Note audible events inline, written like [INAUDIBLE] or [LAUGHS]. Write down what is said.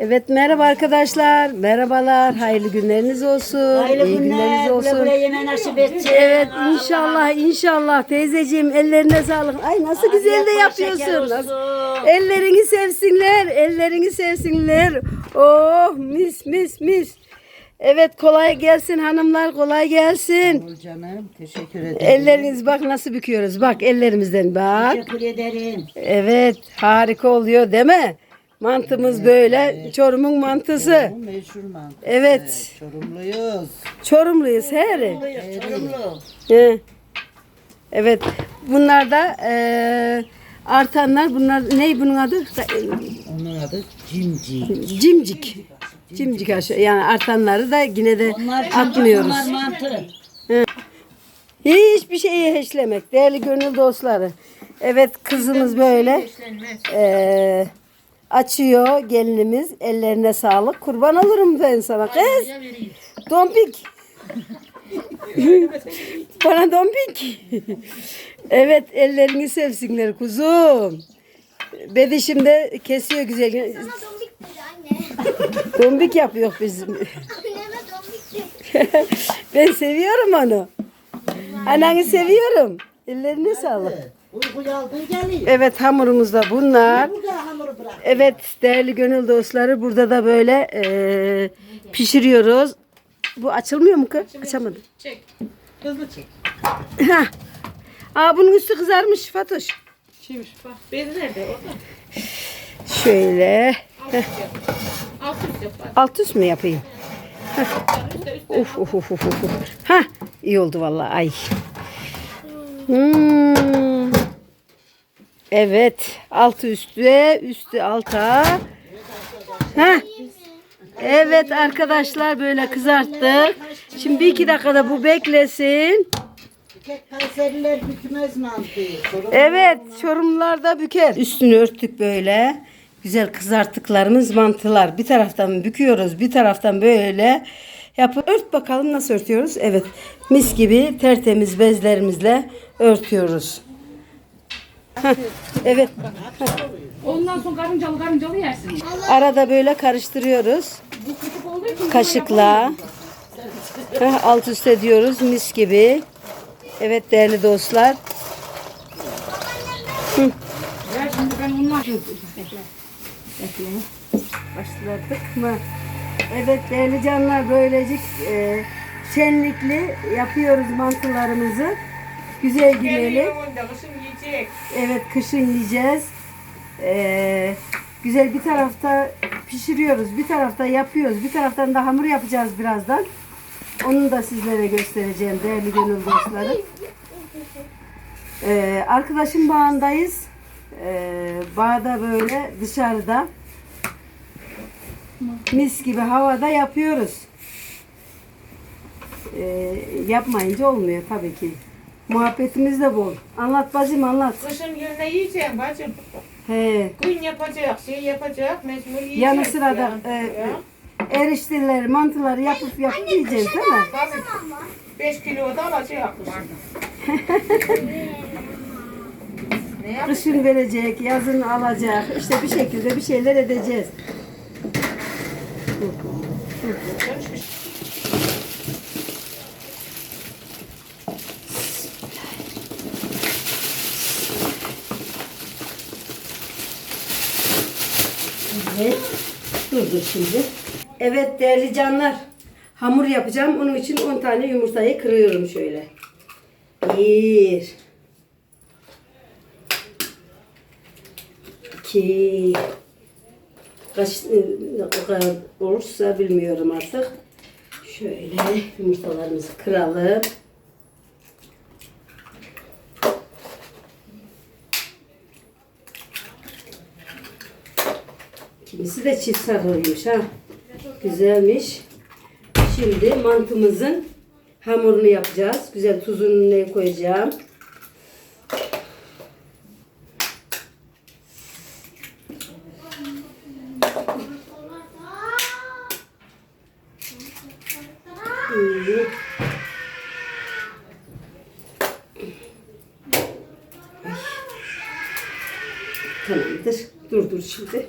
Evet merhaba arkadaşlar. Merhabalar. Hayırlı günleriniz olsun. Hayırlı iyi günler. günleriniz Güle olsun. güle yeme nasip etsin. Evet inşallah inşallah teyzeciğim ellerine sağlık. Ay nasıl güzel de yapıyorsun. Nasıl- Ellerini sevsinler. Ellerini sevsinler. Oh mis mis mis. Evet kolay gelsin hanımlar kolay gelsin. Canım. Teşekkür ederim. Elleriniz bak nasıl büküyoruz. Bak ellerimizden bak. Teşekkür ederim. Evet harika oluyor değil mi? Mantımız böyle. Çorum'un mantısı. Bu meşhur mantı. Evet. Çorumluyuz. Çorumluyuz her. Çorumlu. He. Evet. Bunlar da eee, artanlar. Bunlar ne bunun adı? Onun adı cimci. Cimcik. Cimcik aşağı. Yani artanları da yine de Onlar atmıyoruz. Onlar mantı. Hiçbir şeyi heşlemek. Değerli gönül dostları. Evet kızımız böyle eee, açıyor gelinimiz. Ellerine sağlık. Kurban olurum ben sana kız. Dompik. [LAUGHS] Bana dompik. evet ellerini sevsinler kuzum. Bedişim de kesiyor güzel. Sana dombik dedi anne. [LAUGHS] Dombik yapıyor bizim. Anneme dombik dedi. [LAUGHS] ben seviyorum onu. Ananı seviyorum. Ellerine sağlık. Geliyor. Evet hamurumuz da bunlar. Burada hamuru bırak. Evet değerli gönül dostları burada da böyle eee, pişiriyoruz. Bu açılmıyor mu kız? Açamadım. Hızlı çek. Hah. Aa bunun üstü kızarmış Fatoş. Şeymiş bak. Bezi nerede? Orada. Şöyle. Alt üst yap bak. Alt üst mü yapayım? Üstte üstte. Uf uf uf uf uf. Ha iyi oldu vallahi ay. Hmm. Evet altı üstü üstü alta. Ha. Evet arkadaşlar böyle kızarttık. Şimdi bir iki dakikada bu beklesin. Kayseriler bükmez mantıyı. Evet çorumlarda büker. Üstünü örttük böyle. Güzel kızarttıklarımız mantılar. Bir taraftan büküyoruz bir taraftan böyle yapıp ört bakalım nasıl örtüyoruz. Evet mis gibi tertemiz bezlerimizle örtüyoruz. Heh, evet Ondan sonra karıncalı karıncalı yersin. arada böyle karıştırıyoruz. Kaşıkla Heh, alt üst ediyoruz mis gibi. Evet değerli dostlar. Ya şimdi ben onunla Başladık mı? Evet değerli canlar böylecik e, şenlikli yapıyoruz mantılarımızı. Güzel günelim. Kışın yiyecek. Evet kışın yiyeceğiz. E, güzel bir tarafta pişiriyoruz, bir tarafta yapıyoruz, bir taraftan da hamur yapacağız birazdan. Onu da sizlere göstereceğim değerli gönül dostları. E, arkadaşım bağındayız. E, bağda böyle dışarıda mis gibi havada yapıyoruz. Ee, yapmayınca olmuyor tabii ki. Muhabbetimiz de bol. Anlat bacım anlat. Kışın yerine yiyeceğim bacım. He. Gün yapacak, şey yapacak, mecbur yiyecek. Yanı sırada ya. e, Ya. erişteleri, mantıları yapıp yapıp yiyeceğiz değil mi? Tabii. 5 kilo da alacak. ne yap? Kışın verecek, yazın alacak. İşte bir şekilde bir şeyler edeceğiz. Evet. Dur dur şimdi. Evet değerli canlar. Hamur yapacağım. Onun için 10 tane yumurtayı kırıyorum şöyle. Bir. İki. Kaç o kadar olursa bilmiyorum artık. Şöyle yumurtalarımızı kıralım. Kimisi de çift sarılıymış ha. Güzelmiş. Şimdi mantımızın hamurunu yapacağız. Güzel tuzunu koyacağım. Hmm. Tamamdır. Dur dur şimdi.